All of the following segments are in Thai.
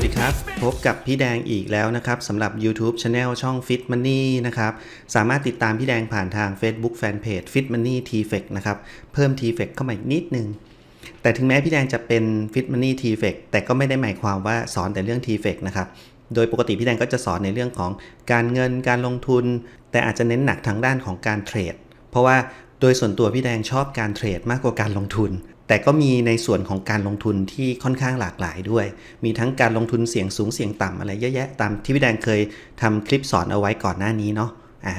วัสดีครับ พบกับพี่แดงอีกแล้วนะครับสำหรับ YouTube Channel ช่อง Fit Money นะครับ สามารถติดตามพี่แดงผ่านทาง Facebook Fanpage Fit Money t f e c นะครับ เพิ่ม t f e c เข้ามาอีกนิดนึง แต่ถึงแม้พี่แดงจะเป็น Fit Money t f e c แต่ก็ไม่ได้หมายความว่าสอนแต่เรื่อง t f e c นะครับ โดยปกติพี่แดงก็จะสอนในเรื่องของการเงินการลงทุน แต่อาจจะเน้นหนักทางด้านของการเทรด เพราะว่าโดยส่วนตัวพี่แดงชอบการเทรดมากกว่าการลงทุน แต่ก็มีในส่วนของการลงทุนที่ค่อนข้างหลากหลายด้วย มีทั้งการลงทุนเสี่ยงสูงเสี่ยงต่ำอะไรเยอะแยะตามที่พี่แดงเคยทำคลิปสอนเอาไว้ก่อนหน้านี้เนาะอ่า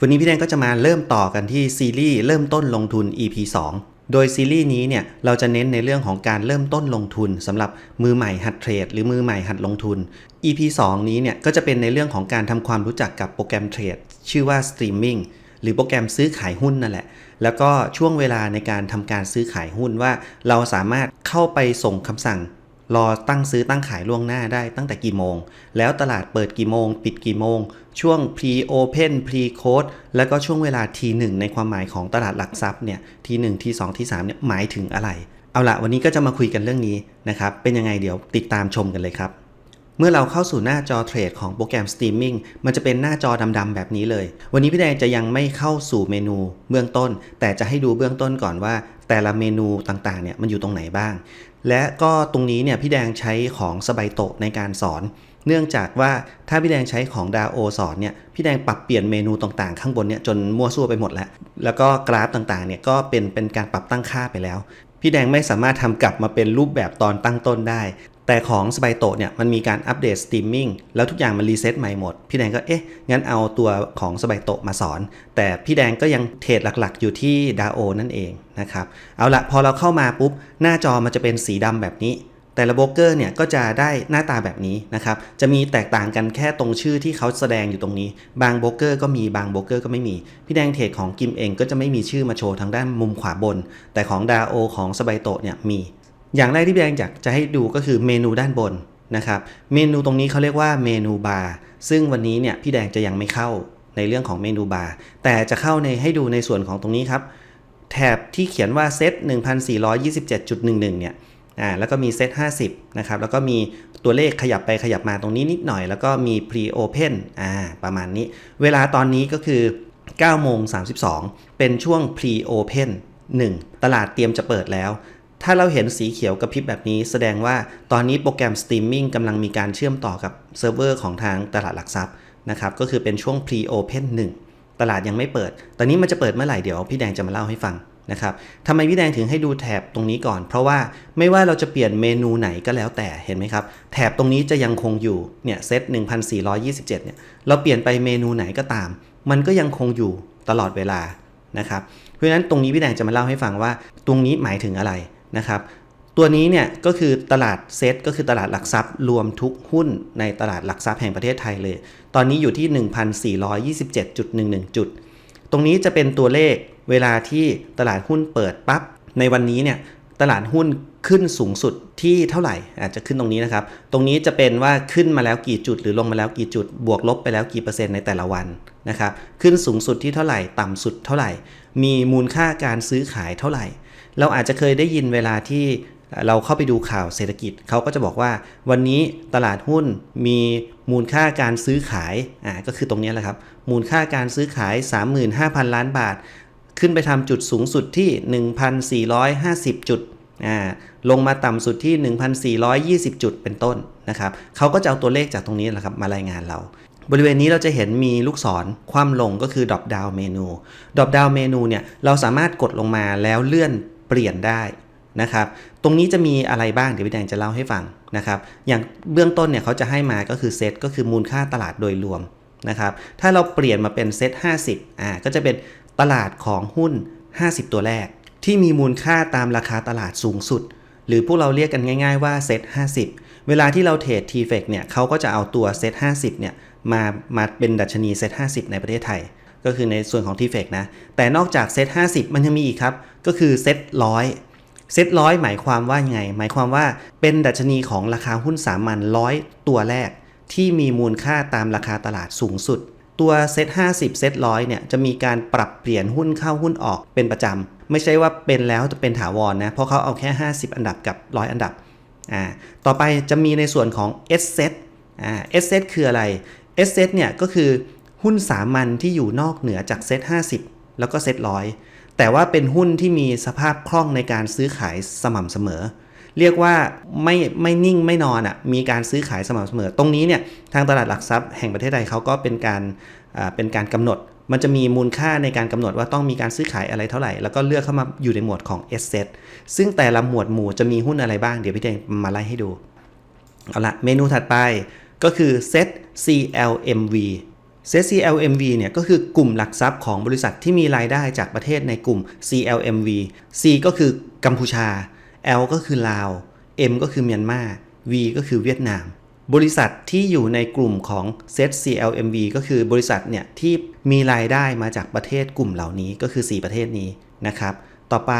วันนี้พี่แดงก็จะมาเริ่มต่อกันที่ซีรีส์เริ่มต้นลงทุน EP 2โดยซีรีส์นี้เนี่ยเราจะเน้นในเรื่องของการเริ่มต้นลงทุนสำหรับมือใหม่หัดเทรดหรือมือใหม่หัดลงทุน EP 2 นี้เนี่ยก็จะเป็นในเรื่องของการทำความรู้จักกับโปรแกรมเทรดชื่อว่า Streaming หรือโปรแกรมซื้อขายหุ้นนั่นแหละ แล้วก็ช่วงเวลาในการทำการซื้อขายหุ้นว่า เราสามารถเข้าไปส่งคำสั่ง รอตั้งซื้อตั้งขายล่วงหน้าได้ตั้งแต่กี่โมง แล้วตลาดเปิดกี่โมง ปิดกี่โมง ช่วง pre open pre close แล้วก็ช่วงเวลา T1 ในความหมายของตลาดหลักทรัพย์เนี่ย T1 T2 T3 เนี่ยหมายถึงอะไร เอาละวันนี้ก็จะมาคุยกันเรื่องนี้นะครับ เป็นยังไงเดี๋ยวติดตามชมกันเลยครับ มื่อเราเข้าสู่หน้าจอเทรดของโปรแกรม Streaming มันจะเป็นหน้าจอดำๆแบบนี้เลย วันนี้พี่แดงจะยังไม่เข้าสู่เมนูเบื้องต้น แต่จะให้ดูเบื้องต้นก่อนว่า แต่ละเมนูต่างๆเนี่ยมันอยู่ตรงไหนบ้าง และก็ตรงนี้เนี่ยพี่แดงใช้ของสบายโตะในการสอนเนื่องจากว่าถ้าพี่แดงใช้ของดาโอสอนเนี่ยพี่แดงปรับเปลี่ยนเมนูต่างๆ ข้างบนเนี่ยจนมั่วซั่วไปหมดแล้ว แล้วก็กราฟต่างๆเนี่ยก็เป็นเป็นการปรับตั้งค่าไปแล้ว พี่แดงไม่สามารถทำกลับมาเป็นรูปแบบตอนตั้งต้นได้ แต่ของสบายโตะเนี่ยมันมีการอัปเดตสตรีมมิ่งแล้วทุกอย่างมันรีเซ็ตใหม่หมด พี่แดงก็เอ๊ะ งั้นเอาตัวของสบายโตะมาสอน แต่พี่แดงก็ยังเทรดหลักๆ อยู่ที่ดาโอนั่นเองนะครับ เอาละพอเราเข้ามาปุ๊บ หน้าจอมันจะเป็นสีดำแบบนี้ แต่ละโบรกเกอร์เนี่ยก็จะได้หน้าตาแบบนี้นะครับ จะมีแตกต่างกันแค่ตรงชื่อที่เขาแสดงอยู่ตรงนี้ บางโบรกเกอร์ก็มีบางโบรกเกอร์ก็ไม่มี พี่แดงเทรดของกิมเองก็จะไม่มีชื่อมาโชว์ทางด้านมุมขวาบน แต่ของดาโอของสบายโตะเนี่ยมี อย่างแรกที่พี่แดงอยากจะให้ดูก็คือเมนูด้านบนนะครับ เมนูตรงนี้เขาเรียกว่าเมนูบาร์ซึ่งวันนี้เนี่ยพี่แดงจะยังไม่เข้าในเรื่องของเมนูบาร์แต่จะเข้าในให้ดูในส่วนของตรงนี้ครับแถบที่เขียนว่าเซต1427.11 เนี่ยอ่าแล้วก็มีเซต50 นะครับ แล้วก็มีตัวเลขขยับไปขยับมาตรงนี้นิดหน่อย แล้วก็มี pre open อ่าประมาณนี้ เวลาตอนนี้ก็คือ9โมง32 เป็นช่วง pre open 1 ตลาดเตรียมจะเปิดแล้ว ถ้าเราเห็นสีเขียวกระพริบแบบนี้ แสดงว่าตอนนี้โปรแกรมสตรีมมิ่งกำลังมีการเชื่อมต่อกับเซิร์ฟเวอร์ของทางตลาดหลักทรัพย์นะครับก็คือเป็นช่วง pre open 1 ตลาดยังไม่เปิด ตอนนี้มันจะเปิดเมื่อไหร่เดี๋ยวพี่แดงจะมาเล่าให้ฟังนะครับทำไมพี่แดงถึงให้ดูแถบตรงนี้ก่อน เพราะว่าไม่ว่าเราจะเปลี่ยนเมนูไหนก็แล้วแต่เห็นไหมครับ แถบตรงนี้จะยังคงอยู่เนี่ยเซต1427เนี่ยเราเปลี่ยนไปเมนูไหนก็ตาม มันก็ยังคงอยู่ตลอดเวลานะครับเพราะฉะนั้นตรงนี้พี่แดงจะมาเล่าให้ฟังว่า ตรงนี้หมายถึงอะไร นะครับ ตัวนี้เนี่ยก็คือตลาดเซตก็คือตลาดหลักทรัพย์ รวมทุกหุ้นในตลาดหลักทรัพย์แห่งประเทศไทยเลย ตอนนี้อยู่ที่ 1427.11 จุด ตรงนี้จะเป็นตัวเลขเวลาที่ตลาดหุ้นเปิดปั๊บในวันนี้เนี่ยตลาดหุ้นขึ้นสูงสุดที่เท่าไหร่อาจจะขึ้นตรงนี้นะครับ ตรงนี้จะเป็นว่าขึ้นมาแล้วกี่จุด หรือลงมาแล้วกี่จุด บวกลบไปแล้วกี่เปอร์เซ็นต์ในแต่ละวันนะครับ ขึ้นสูงสุดที่เท่าไหร่ ต่ำสุดเท่าไหร่ มีมูลค่าการซื้อขายเท่าไหร่ เราอาจจะเคยได้ยินเวลาที่เราเข้าไปดูข่าวเศรษฐกิจเขาก็จะบอกว่า วันนี้ตลาดหุ้นมีมูลค่าการซื้อขายอ่าก็คือตรงนี้แหละครับ มูลค่าการซื้อขาย 35,000 ล้านบาท ขึ้นไปทำจุดสูงสุดที่ 1,450 จุดอ่าลงมาต่ำสุดที่ 1,420 จุดเป็นต้นนะครับเขาก็จะเอาตัวเลขจากตรงนี้แหละครับมารายงานเรา บริเวณนี้เราจะเห็นมีลูกศรคว่ำลงก็คือ drop down เมนู drop down เมนูเนี่ยเราสามารถกดลงมาแล้วเลื่อน ปลี่ยนได้นะครับ ตรงนี้จะมีอะไรบ้างเดี๋ยวพี่แดงจะเล่าให้ฟังนะครับ อย่างเบื้องต้นเนี่ยเขาจะให้มาก็คือเซตก็คือมูลค่าตลาดโดยรวมนะครับ ถ้าเราเปลี่ยนมาเป็นเซต50อ่าก็จะเป็นตลาดของหุ้น 50 ตัวแรก ที่มีมูลค่าตามราคาตลาดสูงสุด หรือพวกเราเรียกกันง่าย ๆว่าเซต50 เวลาที่เราเทรด t f e c เนี่ยเขาก็จะเอาตัวเซต50เนี่ยมามาเป็นดัชนีเซต50 ในประเทศไทย ก็คือในส่วนของ t f e c นะ แต่นอกจากเซต50 มันยังมีอีกครับ ก็คือเซตร้อยเซตร้อยหมายความว่าไง หมายความว่าเป็นดัชนีของราคาหุ้นสามัญร้อยตัวแรก ที่มีมูลค่าตามราคาตลาดสูงสุด ตัวเซต50 เซตร้อยเนี่ยจะมีการปรับเปลี่ยนหุ้นเข้าหุ้นออกเป็นประจำไม่ใช่ว่าเป็นแล้วจะเป็นถาวรนะเพราะเขาเอาแค่ 50 อันดับกับ 100 อันดับอ่าต่อไปจะมีในส่วนของ S set อ่า S set คืออะไร S set เนี่ยก็คือ หุ้นสามัญที่อยู่นอกเหนือจากเซ็ต50 แล้วก็เซ็ตร้อยแต่ว่าเป็นหุ้นที่มีสภาพคล่องในการซื้อขายสม่ำเสมอ เรียกว่าไม่ไม่นิ่งไม่นอนอะ่ะมีการซื้อขายสม่ำเสมอ ตรงนี้เนี่ยทางตลาดหลักทรัพย์แห่งประเทศไทยเขาก็เป็นการเป็นการกำหนด มันจะมีมูลค่าในการกำหนดว่าต้องมีการซื้อขายอะไรเท่าไหร่ แล้วก็เลือกเข้ามาอยู่ในหมวดของ S set ซึ่งแต่ละหมวดหมู่จะมีหุ้นอะไรบ้างเดี๋ยวพี่แดงมาไล่ให้ดูเอาละเมนูถัดไปก็คือ Set CLMV Set CLMV เนี่ยก็คือกลุ่มหลักทรัพย์ของบริษัทที่มีรายได้จากประเทศในกลุ่ม CLMV C ก็คือกัมพูชา L ก็คือลาว M ก็คือเมียนมา V ก็คือเวียดนาม บริษัทที่อยู่ในกลุ่มของ Set CLMV ก็คือบริษัทเนี่ยที่มีรายได้มาจากประเทศกลุ่มเหล่านี้ก็คือ 4 ประเทศนี้นะครับ ต่อไป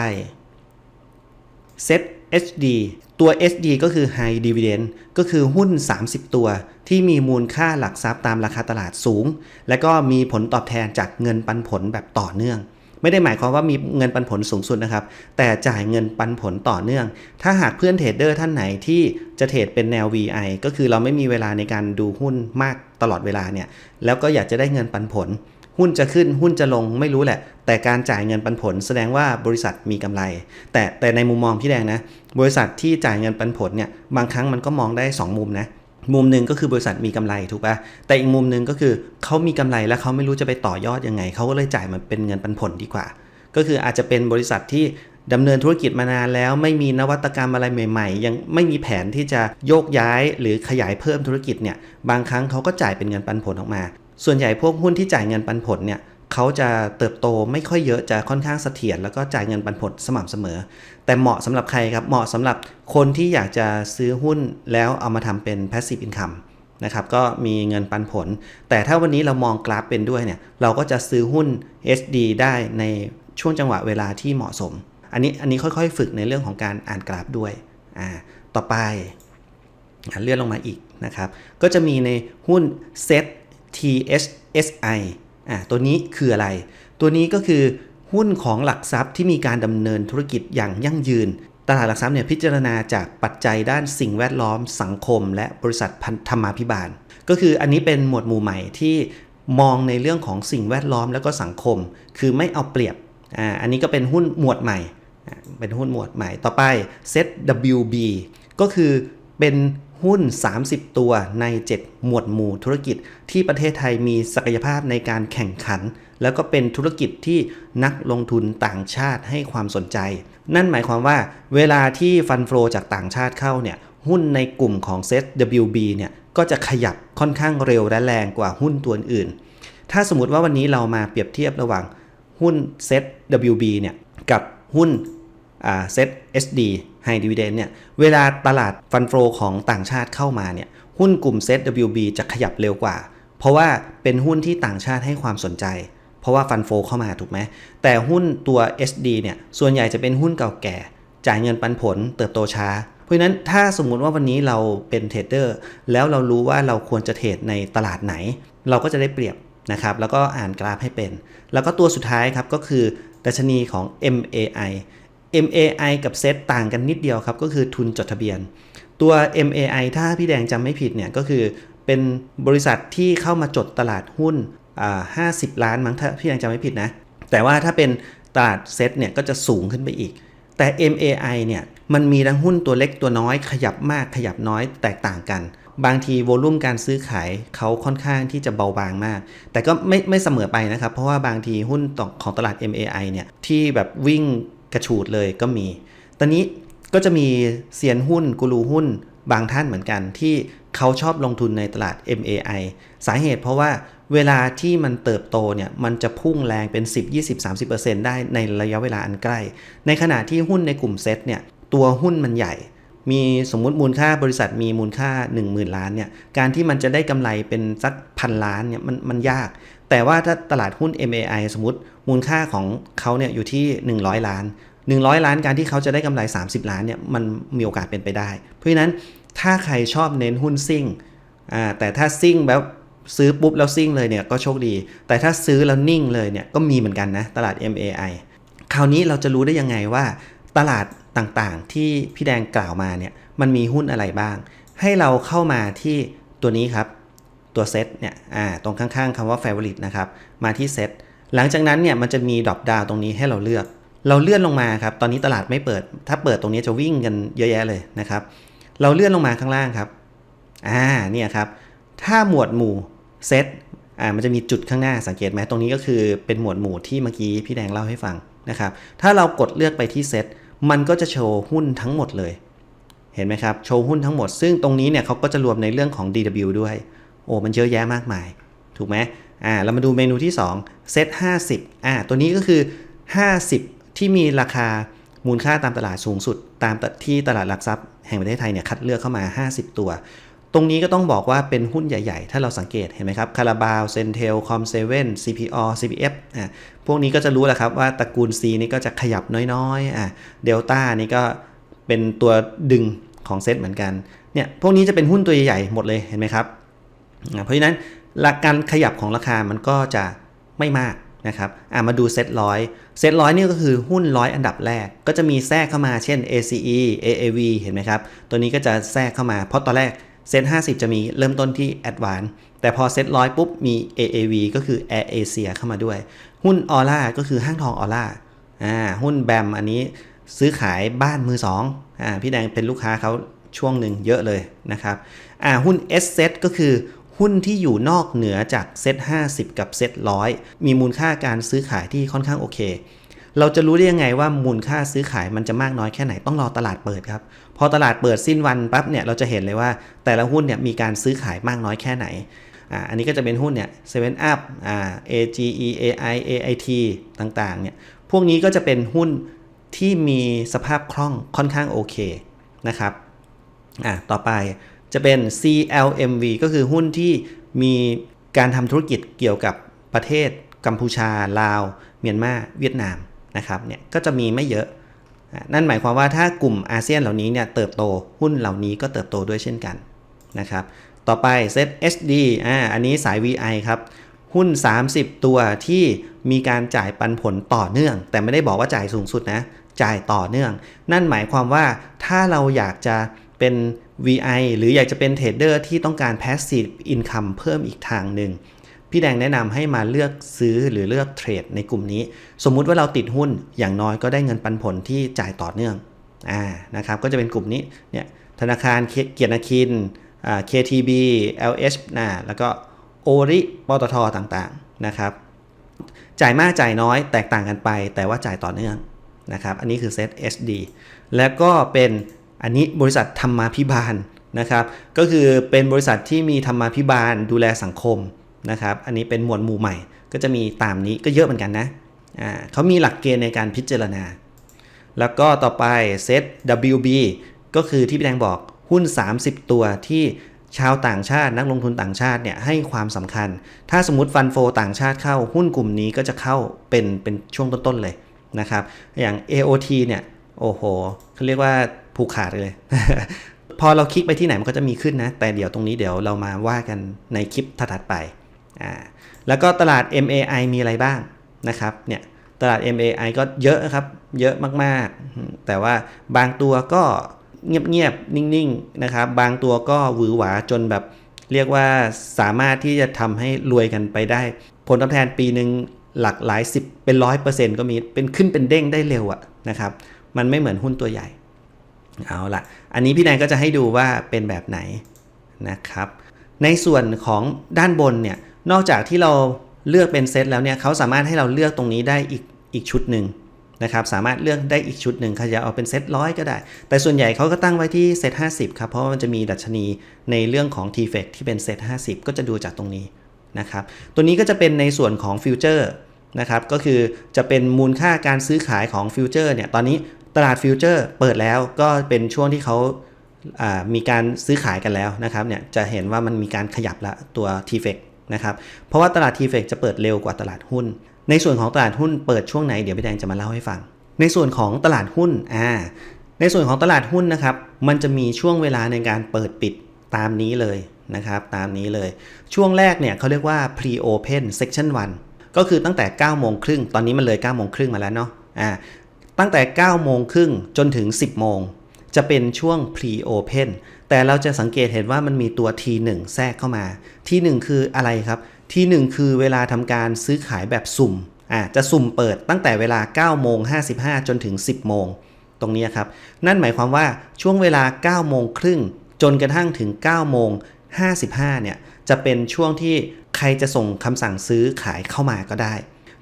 Set HD ตัว HD ก็คือ High Dividend ก็คือหุ้น 30 ตัว ที่มีมูลค่าหลักทรัพย์ตามราคาตลาดสูง และก็มีผลตอบแทนจากเงินปันผลแบบต่อเนื่อง ไม่ได้หมายความว่ามีเงินปันผลสูงสุดนะครับ แต่จ่ายเงินปันผลต่อเนื่อง ถ้าหากเพื่อนเทรดเดอร์ท่านไหนที่จะเทรดเป็นแนว VI ก็คือเราไม่มีเวลาในการดูหุ้นมากตลอดเวลาเนี่ย แล้วก็อยากจะได้เงินปันผล หุ้นจะขึ้นหุ้นจะลงไม่รู้แหละ แต่การจ่ายเงินปันผล แสดงว่าบริษัทมีกำไร แต่แต่ในมุมมองพี่แดงนะ บริษัทที่จ่ายเงินปันผลเนี่ยบางครั้งมันก็มองได้ 2 มุมนะมุมหนึ่งก็คือบริษัทมีกำไรถูกปะแต่อีกมุมหนึ่งก็คือเขามีกำไรแล้วเขาไม่รู้จะไปต่อยอดยังไงเขาก็เลยจ่ายมันเป็นเงินปันผลดีกว่า ก็คืออาจจะเป็นบริษัทที่ดำเนินธุรกิจมานานแล้ว ไม่มีนวัตกรรมอะไรใหม่ ๆ ยังไม่มีแผนที่จะโยกย้ายหรือขยายเพิ่มธุรกิจเนี่ยบางครั้งเขาก็จ่ายเป็นเงินปันผลออกมา ส่วนใหญ่พวกหุ้นที่จ่ายเงินปันผลเนี่ยเขาจะเติบโตไม่ค่อยเยอะจะค่อนข้างเสถียรแล้วก็จ่ายเงินปันผลสม่ำเสมอ แต่เหมาะสำหรับใครครับ เหมาะสำหรับคนที่อยากจะซื้อหุ้นแล้วเอามาทำเป็น passive income นะครับก็มีเงินปันผล แต่ถ้าวันนี้เรามองกราฟเป็นด้วยเนี่ยเราก็จะซื้อหุ้น SD ได้ในช่วงจังหวะเวลาที่เหมาะสม อันนี้อันนี้ค่อยๆ ฝึกในเรื่องของการอ่านกราฟด้วยอ่าต่อไปอเลื่อนลงมาอีกนะครับ ก็จะมีในหุ้น Set TSSI อะตัวนี้คืออะไร ตัวนี้ก็คือ หุ้นของหลักทรัพย์ที่มีการดำเนินธุรกิจอย่างยั่งยืน ตลาดหลักทรัพย์เนี่ยพิจารณาจากปัจจัยด้านสิ่งแวดล้อมสังคม และบริษัทพันธรรมาภิบาล ก็คืออันนี้เป็นหมวดหมู่ใหม่ที่มองในเรื่องของสิ่งแวดล้อมแล้วก็สังคม คือไม่เอาเปรียบอ่าอันนี้ก็เป็นหุ้นหมวดใหม่ เป็นหุ้นหมวดใหม่ต่อไป Set WB ก็คือเป็น หุ้น 30 ตัวใน 7 หมวดหมู่ธุรกิจที่ประเทศไทยมีศักยภาพในการแข่งขัน แล้วก็เป็นธุรกิจที่นักลงทุนต่างชาติให้ความสนใจ นั่นหมายความว่าเวลาที่ฟันโฟจากต่างชาติเข้าเนี่ยหุ้นในกลุ่มของ Set WB เนี่ยก็จะขยับค่อนข้างเร็วและแรงกว่าหุ้นตัวอื่น ถ้าสมมติว่าวันนี้เรามาเปรียบเทียบระหว่างหุ้น Set WB เนี่ยกับหุ้นเซต SD High Dividend เนี่ยเวลาตลาดฟันโฟของต่างชาติเข้ามาเนี่ยหุ้นกลุ่ม Set WB จะขยับเร็วกว่า เพราะว่าเป็นหุ้นที่ต่างชาติให้ความสนใจ เพราะว่าฟันโฟเข้ามาถูกไหมแต่หุ้นตัว SD เนี่ยส่วนใหญ่จะเป็นหุ้นเก่าแก่ จ่ายเงินปันผลเติบโตช้า เพราะฉะนั้นถ้าสมมุติว่าวันนี้เราเป็นเทรดเดอร์แล้วเรารู้ว่าเราควรจะเทรดในตลาดไหน เราก็จะได้เปรียบนะครับแล้วก็อ่านกราฟให้เป็น แล้วก็ตัวสุดท้ายครับก็คือดัชนีของ MAI MAI กับเซตต่างกันนิดเดียวครับ ก็คือทุนจดทะเบียน ตัว MAI ถ้าพี่แดงจำไม่ผิดเนี่ยก็คือเป็นบริษัทที่เข้ามาจดตลาดหุ้นอ่า50ล้านมั้งถ้าพี่แดงจำไม่ผิดนะ แต่ว่าถ้าเป็นตลาดเซตเนี่ยก็จะสูงขึ้นไปอีก แต่ MAI เนี่ยมันมีทั้งหุ้นตัวเล็กตัวน้อยขยับมากขยับน้อยแตกต่างกัน บางทีโวลุ่มการซื้อขายเขาค่อนข้างที่จะเบาบางมาก แต่ก็ไม่ไม่เสมอไปนะครับ เพราะว่าบางทีหุ้นของตลาด MAI เนี่ยที่แบบวิ่ง กระฉูดเลยก็มี ตอนนี้ก็จะมีเซียนหุ้นกูรูหุ้นบางท่านเหมือนกันที่เขาชอบลงทุนในตลาด MAI สาเหตุเพราะว่าเวลาที่มันเติบโตเนี่ยมันจะพุ่งแรงเป็น 10 20 30%ได้ในระยะเวลาอันใกล้ ในขณะที่หุ้นในกลุ่มเซ็ตเนี่ยตัวหุ้นมันใหญ่ มีสมมุติมูลค่าบริษัทมีมูลค่า 10,000 ล้านเนี่ยการที่มันจะได้กำไรเป็นสักพันล้านเนี่ยมันมันยาก แต่ว่าถ้าตลาดหุ้น MAI สมมติมูลค่าของเขาเนี่ยอยู่ที่ 100 ล้าน 100 ล้านการที่เขาจะได้กำไร 30 ล้านเนี่ยมันมีโอกาสเป็นไปได้ เพราะฉะนั้นถ้าใครชอบเน้นหุ้นซิ่งอ่าแต่ถ้าซิ่งแบบซื้อปุ๊บแล้วซิ่งเลยเนี่ยก็โชคดี แต่ถ้าซื้อแล้วนิ่งเลยเนี่ยก็มีเหมือนกันนะตลาด MAI คราวนี้เราจะรู้ได้ยังไงว่าตลาด ต่างๆ ที่พี่แดงกล่าวมาเนี่ยมันมีหุ้นอะไรบ้าง ให้เราเข้ามาที่ตัวนี้ครับ ตัวเซตเนี่ยอ่าตรงข้างๆคำว่า favorite นะครับ มาที่เซตหลังจากนั้นเนี่ยมันจะมีดรอปดาวตรงนี้ให้เราเลือก เราเลื่อนลงมาครับ ตอนนี้ตลาดไม่เปิด ถ้าเปิดตรงนี้จะวิ่งกันเยอะแยะเลยนะครับ เราเลื่อนลงมาข้างล่างครับ อ่า เนี่ยครับ ถ้าหมวดหมู่เซตอ่า มันจะมีจุดข้างหน้าสังเกตไหมตรงนี้ก็คือเป็นหมวดหมู่ที่เมื่อกี้พี่แดงเล่าให้ฟังนะครับ ถ้าเรากดเลือกไปที่เซต มันก็จะโชว์หุ้นทั้งหมดเลย เห็นไหมครับ โชว์หุ้นทั้งหมด ซึ่งตรงนี้เนี่ยเขาก็จะรวมในเรื่องของ DW ด้วย โอ้มันเยอะแยะมากมาย ถูกไหมอ่าเรามาดูเมนูที่2เซต50อ่าตัวนี้ก็คือ 50 ที่มีราคามูลค่าตามตลาดสูงสุด ตามที่ตลาดหลักทรัพย์แห่งประเทศไทยเนี่ยคัดเลือกเข้ามา 50 ตัว ตรงนี้ก็ต้องบอกว่าเป็นหุ้นใหญ่ ๆ ถ้าเราสังเกตเห็นไหมครับคาราบาวเซนเทลคอมเซเว่น CPO CPF อ่าพวกนี้ก็จะรู้แหละครับว่าตระกูล C นี่ก็จะขยับน้อยๆอ่าเดลต้านี่ก็เป็นตัวดึงของเซตเหมือนกันเนี่ยพวกนี้จะเป็นหุ้นตัวใหญ่ๆหมดเลยเห็นไหมครับอ่าเพราะฉะนั้นหลักการขยับของราคามันก็จะไม่มากนะครับอ่ามาดูเซตร้อยเซตร้อยนี่ก็คือหุ้นร้อยอันดับแรก ก็จะมีแทรกเข้ามาเช่น ACE AAV เห็นไหมครับ ตัวนี้ก็จะแทรกเข้ามาเพราะตอนแรก เซต50 จะมีเริ่มต้นที่ Advance แต่พอเซตร้อยปุ๊บมี AAV ก็คือ Air Asia เข้ามาด้วย หุ้นออร่าก็คือห้างทองออร่าอ่าหุ้นแบมอันนี้ซื้อขายบ้านมือสองอ่าพี่แดงเป็นลูกค้าเขาช่วงหนึ่งเยอะเลยนะครับอ่าหุ้น S set ก็คือหุ้นที่อยู่นอกเหนือจากเซต50 กับเซต100 มีมูลค่าการซื้อขายที่ค่อนข้างโอเค เราจะรู้ได้ยังไงว่ามูลค่าซื้อขายมันจะมากน้อยแค่ไหนต้องรอตลาดเปิดครับ พอตลาดเปิดสิ้นวันปั๊บเนี่ยเราจะเห็นเลยว่าแต่ละหุ้นเนี่ยมีการซื้อขายมากน้อยแค่ไหนอ่าอันนี้ก็จะเป็นหุ้นเนี่ย7 up อ่า AGE AI AIT ต่างๆเนี่ยพวกนี้ก็จะเป็นหุ้นที่มีสภาพคล่องค่อนข้างโอเคนะครับอ่าต่อไปจะเป็น CLMV ก็คือหุ้นที่มีการทำธุรกิจเกี่ยวกับประเทศกัมพูชา ลาว เมียนมา เวียดนาม นะครับเนี่ยก็จะมีไม่เยอะ นั่นหมายความว่าถ้ากลุ่มอาเซียนเหล่านี้เนี่ยเติบโตหุ้นเหล่านี้ก็เติบโตด้วยเช่นกันนะครับต่อไปเซต SD อ่าอันนี้สาย VI ครับ หุ้น 30 ตัวที่มีการจ่ายปันผลต่อเนื่อง แต่ไม่ได้บอกว่าจ่ายสูงสุดนะ จ่ายต่อเนื่อง นั่นหมายความว่าถ้าเราอยากจะเป็น VI หรืออยากจะเป็นเทรดเดอร์ที่ต้องการ Passive Income เพิ่มอีกทางหนึ่ง พี่แดงแนะนำให้มาเลือกซื้อหรือเลือกเทรดในกลุ่มนี้ สมมุติว่าเราติดหุ้นอย่างน้อยก็ได้เงินปันผลที่จ่ายต่อเนื่องอ่านะครับก็จะเป็นกลุ่มนี้เนี่ยธนาคารเกียรตินาคินอ่า KTB LH นะแล้วก็โอริปตทต่างๆนะครับจ่ายมากจ่ายน้อยแตกต่างกันไป แต่ว่าจ่ายต่อเนื่องนะครับอันนี้คือเซต SD แล้วก็เป็นอันนี้บริษัทธรรมาภิบาลนะครับก็คือเป็นบริษัทที่มีธรรมาภิบาลดูแลสังคม นะครับ อันนี้เป็นหมวดหมู่ใหม่ ก็จะมีตามนี้ก็เยอะเหมือนกันนะอ่าเขามีหลักเกณฑ์ในการพิจารณา แล้วก็ต่อไปเซต WB ก็คือที่พี่แดงบอกหุ้น 30 ตัวที่ชาวต่างชาตินักลงทุนต่างชาติเนี่ยให้ความสำคัญ ถ้าสมมติฟันโฟต่างชาติเข้าหุ้นกลุ่มนี้ก็จะเข้าเป็นเป็นช่วงต้นๆเลยนะครับ อย่าง AOT เนี่ยโอ้โหเขาเรียกว่าผูกขาดเลย พอเราคลิกไปที่ไหนมันก็จะมีขึ้นนะ แต่เดี๋ยวตรงนี้เดี๋ยวเรามาว่ากันในคลิปถัดไป อ่าแล้วก็ตลาด MAI มีอะไรบ้างนะครับเนี่ยตลาด MAI ก็เยอะครับเยอะมากๆ แต่ว่าบางตัวก็เงียบๆ นิ่งๆนะครับ บางตัวก็หวือหวาจนแบบเรียกว่าสามารถที่จะทำให้รวยกันไปได้ ผลตอบแทนปีหนึ่งหลักหลายสิบเป็นร้อยเปอร์เซ็นต์ก็มีเป็นขึ้นเป็นเด้งได้เร็วอะนะครับ มันไม่เหมือนหุ้นตัวใหญ่ เอาละอันนี้พี่แนนก็จะให้ดูว่าเป็นแบบไหนนะครับ ในส่วนของด้านบนเนี่ย นอกจากที่เราเลือกเป็นเซตแล้วเนี่ยเขาสามารถให้เราเลือกตรงนี้ได้อีกอีกชุดหนึ่งนะครับสามารถเลือกได้อีกชุดหนึ่งใครจะเอาเป็นเซตร้อยก็ได้ แต่ส่วนใหญ่เขาก็ตั้งไว้ที่เซต50 ครับ เพราะว่ามันจะมีดัชนีในเรื่องของ t f e c ที่เป็นเซต50 ก็จะดูจากตรงนี้นะครับตัวนี้ก็จะเป็นในส่วนของฟิวเจอร์นะครับก็คือจะเป็นมูลค่าการซื้อขายของฟิวเจอร์เนี่ยตอนนี้ตลาดฟิวเจอร์เปิดแล้วก็เป็นช่วงที่เขาามีการซื้อขายกันแล้วนะครับเนี่ยจะเห็นว่ามันมีการขยับละตัว t f e c นะครับเพราะว่าตลาด t f e c จะเปิดเร็วกว่าตลาดหุ้น ในส่วนของตลาดหุ้นเปิดช่วงไหนเดี๋ยวพี่แดงจะมาเล่าให้ฟัง ในส่วนของตลาดหุ้นอ่าในส่วนของตลาดหุ้นนะครับมันจะมีช่วงเวลาในการเปิดปิดตามนี้เลยนะครับตามนี้เลยช่วงแรกเนี่ยเขาเรียกว่า pre open section 1 ก็คือตั้งแต่9โมงครึ่งตอนนี้มันเลย9โมงครึ่งมาแล้วเนาะอ่าตั้งแต่9โมงครึ่งจนถึง 10 โมง จะเป็นช่วง pre-open แต่เราจะสังเกตเห็นว่ามันมีตัว T1 แทรกเข้ามา T1 คืออะไรครับ T1 คือเวลาทำการซื้อขายแบบสุ่มอะจะสุ่มเปิดตั้งแต่เวลา9โมง55 จนถึง 10 โมง ตรงนี้ครับ นั่นหมายความว่าช่วงเวลา9โมงครึ่งจนกระทั่งถึง9โมง55 เนี่ย จะเป็นช่วงที่ใครจะส่งคำสั่งซื้อขายเข้ามาก็ได้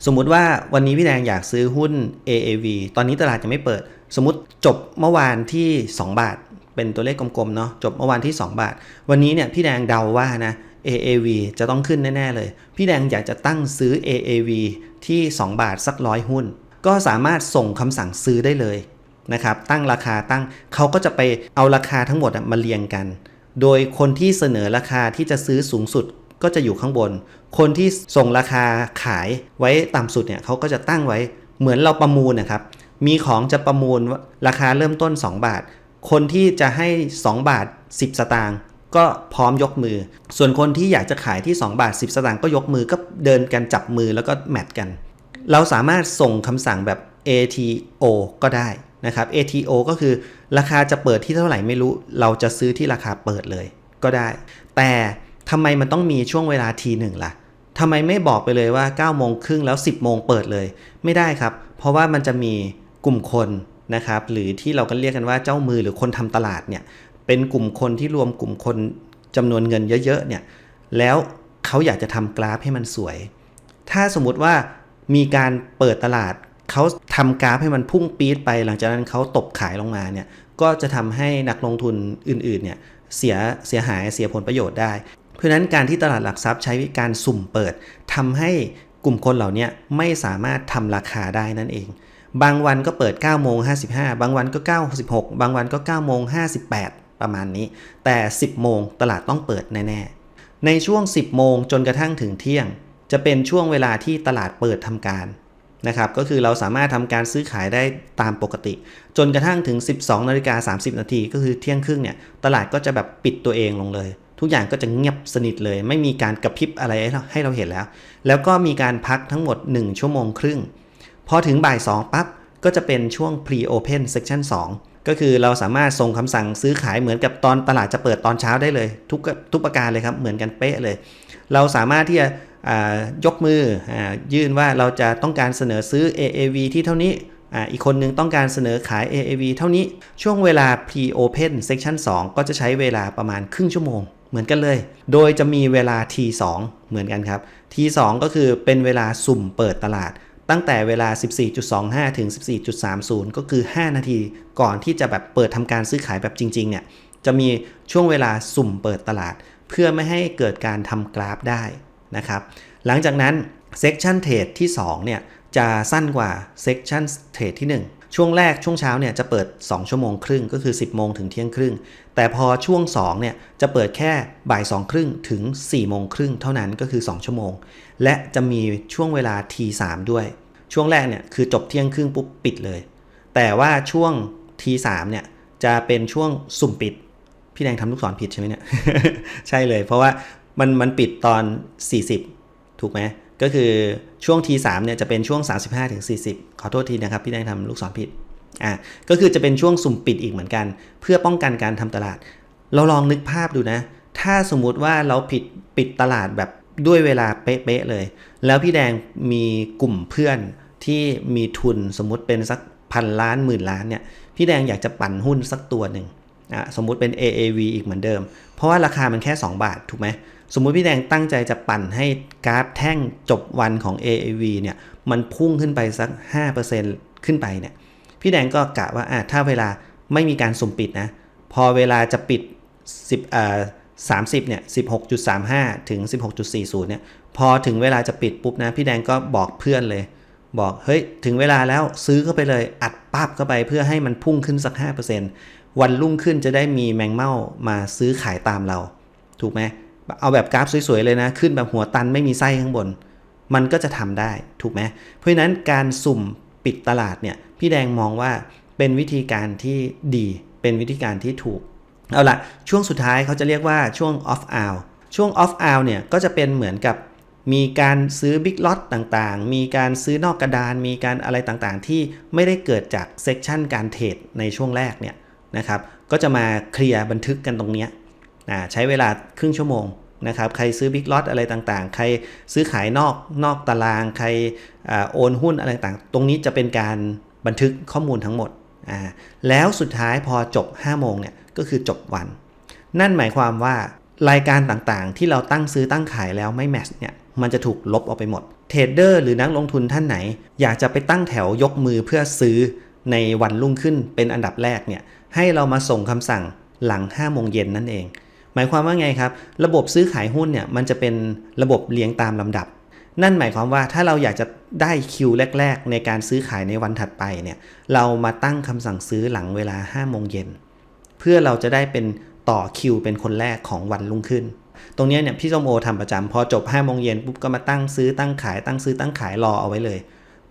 สมมุติว่าวันนี้พี่แดงอยากซื้อหุ้น AAV ตอนนี้ตลาดยังไม่เปิด สมมติจบเมื่อวานที่ 2 บาท เป็นตัวเลขกลมๆเนาะจบเมื่อวานที่ 2 บาท วันนี้เนี่ยพี่แดงเดาว่านะ AAV จะต้องขึ้นแน่ๆเลย พี่แดงอยากจะตั้งซื้อ AAV ที่ 2 บาทสักร้อยหุ้น ก็สามารถส่งคำสั่งซื้อได้เลยนะครับตั้งราคาตั้งเขาก็จะไปเอาราคาทั้งหมดมาเรียงกัน โดยคนที่เสนอราคาที่จะซื้อสูงสุดก็จะอยู่ข้างบน คนที่ส่งราคาขายไว้ต่ำสุดเนี่ยเขาก็จะตั้งไว้เหมือนเราประมูลนะครับ มีของจะประมูลราคาเริ่มต้น 2 บาท คนที่จะให้ 2 บาท 10 สตางค์ก็พร้อมยกมือ ส่วนคนที่อยากจะขายที่ 2 บาท 10 สตางค์ก็ยกมือก็เดินกันจับมือแล้วก็แมทกัน เราสามารถส่งคำสั่งแบบ ATO ก็ได้นะครับ ATO ก็คือราคาจะเปิดที่เท่าไหร่ไม่รู้ เราจะซื้อที่ราคาเปิดเลยก็ได้ แต่ทำไมมันต้องมีช่วงเวลาทีหนึ่งล่ะทำไมไม่บอกไปเลยว่า9โมงครึ่งแล้ว 10 โมงเปิดเลย ไม่ได้ครับ เพราะว่ามันจะมีกลุ่มคน นะครับหรือที่เราก็เรียกกันว่าเจ้ามือหรือคนทำตลาดเนี่ยเป็นกลุ่มคนที่รวมกลุ่มคนจำนวนเงินเยอะๆเนี่ยแล้วเขาอยากจะทำกราฟให้มันสวย ถ้าสมมุติว่ามีการเปิดตลาดเขาทำกราฟให้มันพุ่งปี๊ดไป หลังจากนั้นเขาตบขายลงมาเนี่ยก็จะทำให้นักลงทุนอื่นๆเนี่ยเสียเสียหายเสียผลประโยชน์ได้ เพราะฉะนั้นการที่ตลาดหลักทรัพย์ใช้การสุ่มเปิดทำให้กลุ่มคนเหล่านี้ไม่สามารถทำราคาได้นั่นเอง บางวันก็เปิด9โมง55 บางวันก็9 16บางวันก็9โมง58 ประมาณนี้ แต่ 10 โมงตลาดต้องเปิดแน่ๆ ในช่วง 10 โมงจนกระทั่งถึงเที่ยง จะเป็นช่วงเวลาที่ตลาดเปิดทำการนะครับ ก็คือเราสามารถทำการซื้อขายได้ตามปกติ จนกระทั่งถึง 12นาฬิกา30 นาทีก็คือเที่ยงครึ่งเนี่ย ตลาดก็จะแบบปิดตัวเองลงเลย ทุกอย่างก็จะเงียบสนิทเลย ไม่มีการกระพริบอะไรให้เราเห็นแล้ว แล้วก็มีการพักทั้งหมด 1 ชั่วโมงครึ่ง พอถึงบ่าย2ปั๊บก็จะเป็นช่วง pre-open section 2 ก็คือเราสามารถส่งคำสั่งซื้อขายเหมือนกับตอนตลาดจะเปิดตอนเช้าได้เลย ทุกทุกประการเลยครับ เหมือนกันเป๊ะเลย เราสามารถที่จะยกมืออยื่นว่าเราจะต้องการเสนอซื้อ AAV ที่เท่านี้ออีกคนนึงต้องการเสนอขาย AAV เท่านี้ช่วงเวลา pre-open section 2 ก็จะใช้เวลาประมาณครึ่งชั่วโมง เหมือนกันเลย โดยจะมีเวลา T2 เหมือนกันครับ T2 ก็คือเป็นเวลาสุ่มเปิดตลาด ตั้งแต่เวลา 14.25 ถึง 14.30 ก็คือ 5 นาทีก่อนที่จะแบบเปิดทำการซื้อขายแบบจริงๆเนี่ยจะมีช่วงเวลาสุ่มเปิดตลาด เพื่อไม่ให้เกิดการทำกราฟได้นะครับ หลังจากนั้น Section Trade ที่ 2 เนี่ยจะสั้นกว่า Section Trade ที่ 1 ช่วงแรกช่วงเช้าเนี่ยจะเปิด 2 ชั่วโมงครึ่งก็คือ 10 โมงถึงเที่ยงครึ่ง แต่พอช่วง2เนี่ยจะเปิดแค่บ่าย2ครึ่งถึง4โมงครึ่งเท่านั้นก็คือ 2 ชั่วโมง และจะมีช่วงเวลา T3 ด้วย ช่วงแรกเนี่ยคือจบเที่ยงครึ่งปุ๊บปิดเลย แต่ว่าช่วง T3 เนี่ยจะเป็นช่วงสุ่มปิด พี่แดงทำลูกศรผิดใช่ไหมเนี่ยใช่เลย เพราะว่ามันมันปิดตอน 40 ถูกไหม ก็คือช่วง T3 เนี่ยจะเป็นช่วง 35ถึง40 ขอโทษทีนะครับพี่แดงทำลูกศรผิดอะก็คือจะเป็นช่วงสุ่มปิดอีกเหมือนกัน เพื่อป้องกันการทำตลาด เราลองนึกภาพดูนะ ถ้าสมมุติว่าเราผิดปิดตลาดแบบด้วยเวลาเป๊ะๆเลย แล้วพี่แดงมีกลุ่มเพื่อนที่มีทุนสมมุติเป็นสักพันล้านหมื่นล้านเนี่ยพี่แดงอยากจะปั่นหุ้นสักตัวหนึ่งอะสมมุติเป็น AAV อีกเหมือนเดิม เพราะว่าราคามันแค่ 2 บาทถูกไหม สมมุติพี่แดงตั้งใจจะปั่นให้กราฟแท่งจบวันของ AAV เนี่ยมันพุ่งขึ้นไปสัก 5%ขึ้นไปเนี่ยพี่แดงก็กะว่าอะถ้าเวลาไม่มีการสุ่มปิดนะ พอเวลาจะปิด 10อ่า30เนี่ย16.35 ถึง 16.40เนี่ยพอถึงเวลาจะปิดปุ๊บนะ พี่แดงก็บอกเพื่อนเลย บอกเฮ้ยถึงเวลาแล้วซื้อเข้าไปเลยอัดปั๊บเข้าไปเพื่อให้มันพุ่งขึ้นสัก 5%วันรุ่งขึ้นจะได้มีแมงเม่ามาซื้อขายตามเรา ถูกไหม เอาแบบกราฟสวยๆเลยนะ ขึ้นแบบหัวตันไม่มีไส้ข้างบน มันก็จะทำได้ถูกไหมเพราะฉะนั้นการสุ่มปิดตลาดเนี่ยพี่แดงมองว่าเป็นวิธีการที่ดีเป็นวิธีการที่ถูก เอาละช่วงสุดท้ายเขาจะเรียกว่าช่วง off hour ช่วง off hour เนี่ยก็จะเป็นเหมือนกับมีการซื้อบิ๊กล็อตต่างๆ มีการซื้อนอกกระดาน มีการอะไรต่างๆ ที่ไม่ได้เกิดจากเซกชันการเทรดในช่วงแรกเนี่ยนะครับ ก็จะมาเคลียร์บันทึกกันตรงเนี้ย ใช้เวลาครึ่งชั่วโมงนะครับใครซื้อบิ๊กลอตอะไรต่างๆ ใครซื้อขายนอกนอกตาราง ใครอโอนหุ้นอะไรต่างๆตรงนี้จะเป็นการบันทึกข้อมูลทั้งหมดอ่าแล้วสุดท้ายพอจบ 5 โมงเนี่ยก็คือจบวัน นั่นหมายความว่ารายการต่างๆ ที่เราตั้งซื้อตั้งขายแล้วไม่แมทช์เนี่ยมันจะถูกลบออกไปหมดเทรดเดอร์หรือนักลงทุนท่านไหน อยากจะไปตั้งแถวยกมือเพื่อซื้อในวันรุ่งขึ้นเป็นอันดับแรกเนี่ยให้เรามาส่งคำสั่งหลัง5โมงเย็นนั่นเอง หมายความว่าไงครับ ระบบซื้อขายหุ้นเนี่ยมันจะเป็นระบบเรียงตามลำดับ นั่นหมายความว่าถ้าเราอยากจะได้คิวแรก ๆ ในการซื้อขายในวันถัดไปเนี่ยเรามาตั้งคำสั่งซื้อหลังเวลา5โมงเย็นเพื่อเราจะได้เป็นต่อคิวเป็นคนแรกของวันรุ่งขึ้น ตรงนี้เนี่ยพี่ส้มโอทำประจำพอจบ5โมงเย็นปุ๊บก็มาตั้งซื้อตั้งขายตั้งซื้อตั้งขายรอเอาไว้เลย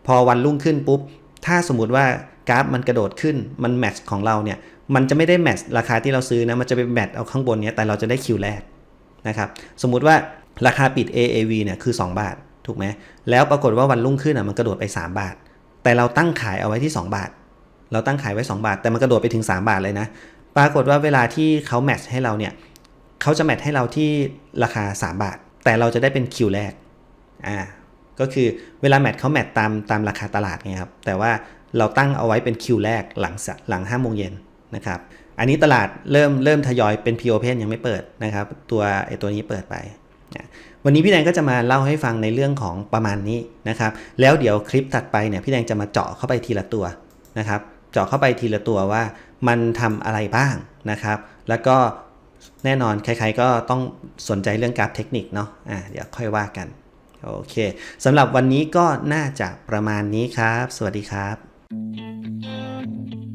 พอวันรุ่งขึ้นปุ๊บถ้าสมมติว่า กราฟมันกระโดดขึ้นมันแมทช์ของเราเนี่ยมันจะไม่ได้แมทช์ราคาที่เราซื้อนะมันจะไปแมทช์เอาข้างบนเนี้ยแต่เราจะได้คิวแรกนะครับสมมุติว่าราคาปิด AAV เนี่ยคือ 2 บาทถูกไหมแล้วปรากฏว่าวันรุ่งขึ้นอะมันกระโดดไป 3 บาท แต่เราตั้งขายเอาไว้ที่ 2 บาท เราตั้งขายไว้ 2 บาท แต่มันกระโดดไปถึง 3 บาทเลยนะปรากฏว่าเวลาที่เขาแมทช์ให้เราเนี่ยเขาจะแมทช์ให้เราที่ราคา 3 บาท แต่เราจะได้เป็นคิวแรกอ่าก็คือเวลาแมทช์เขาแมทช์ตามตามราคาตลาดไงครับแต่ว่า เราตั้งเอาไว้เป็นคิวแรกหลังสะหลัง5โมงเย็นนะครับอันนี้ตลาดเริ่มเริ่มทยอยเป็น p ีโอเพนยังไม่เปิดนะครับ ตัวไอตัวนี้เปิดไปนะวันนี้พี่แดงก็จะมาเล่าให้ฟังในเรื่องของประมาณนี้นะครับ แล้วเดี๋ยวคลิปถัดไปเนี่ยพี่แดงจะมาเจาะเข้าไปทีละตัวนะครับ เจาะเข้าไปทีละตัวว่ามันทำอะไรบ้างนะครับ แล้วก็แน่นอนใครๆก็ต้องสนใจเรื่องกราฟเทคนิคเนาะอ่าเดี๋ยวค่อยว่ากันโอเคสำหรับวันนี้ก็น่าจะประมาณนี้ครับ สวัสดีครับ Música